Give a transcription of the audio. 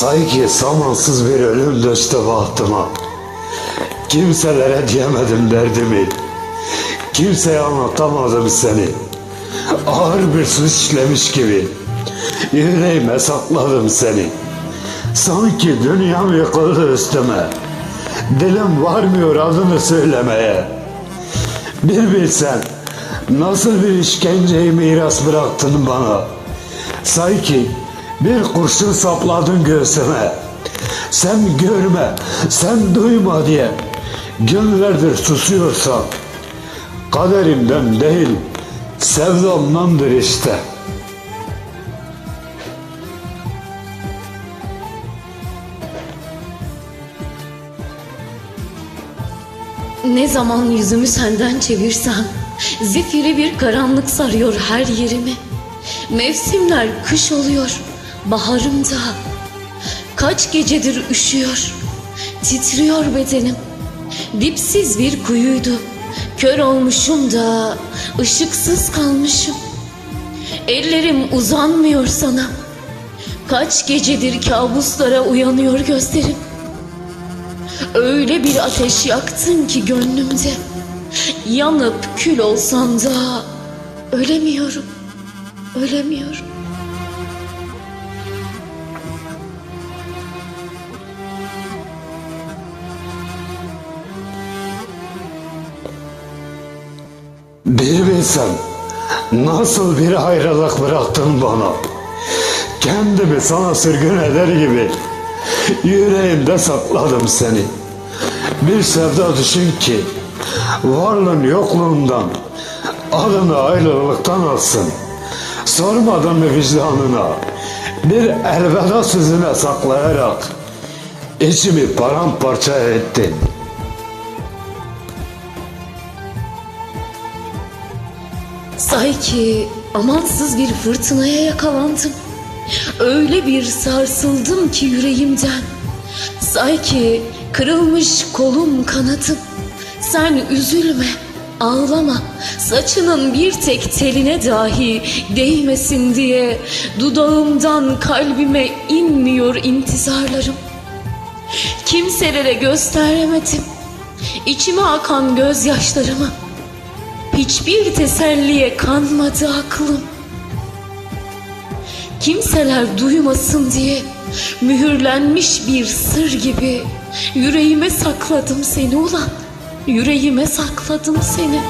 Sanki zamansız bir ölüm düştü bahtıma. Kimselere diyemedim derdimi. Kimseye anlatamadım seni. Ağır bir suç işlemiş gibi. Yüreğime sakladım seni. Sanki dünyam yıkıldı üstüme. Dilim varmıyor adını söylemeye. Bir bilsen nasıl bir işkenceyi miras bıraktın bana. Sanki bir kurşun sapladın göğsüme. Sen görme, sen duyma diye günlerdir susuyorsan kaderimden değil sevdamdandır işte. Ne zaman yüzümü senden çevirsem zifiri bir karanlık sarıyor her yerimi. Mevsimler kış oluyor, baharımda. Kaç gecedir üşüyor, titriyor bedenim. Dipsiz bir kuyuydu, kör olmuşum da ışıksız kalmışım. Ellerim uzanmıyor sana. Kaç gecedir kabuslara uyanıyor gözlerim. Öyle bir ateş yaktın ki gönlümde. Yanıp kül olsam da ölemiyorum. Ölemiyorum. Bir bilsen nasıl bir ayrılık bıraktın bana. Kendimi sana sürgün eder gibi yüreğimde sakladım seni. Bir sevda düşün ki varlığın yokluğundan adını ayrılıktan alsın. Sormadın mı vicdanına bir elveda sözüne saklayarak içimi paramparça ettin. Sanki amansız bir fırtınaya yakalandım. Öyle bir sarsıldım ki yüreğimden. Sanki kırılmış kolum kanadım. Sen üzülme, ağlama. Saçının bir tek teline dahi değmesin diye dudağımdan kalbime inmiyor intizarlarım. Kimselere gösteremedim. İçime akan gözyaşlarımı. Hiçbir teselliye kanmadı aklım. Kimseler duymasın diye mühürlenmiş bir sır gibi yüreğime sakladım seni ulan. Yüreğime sakladım seni.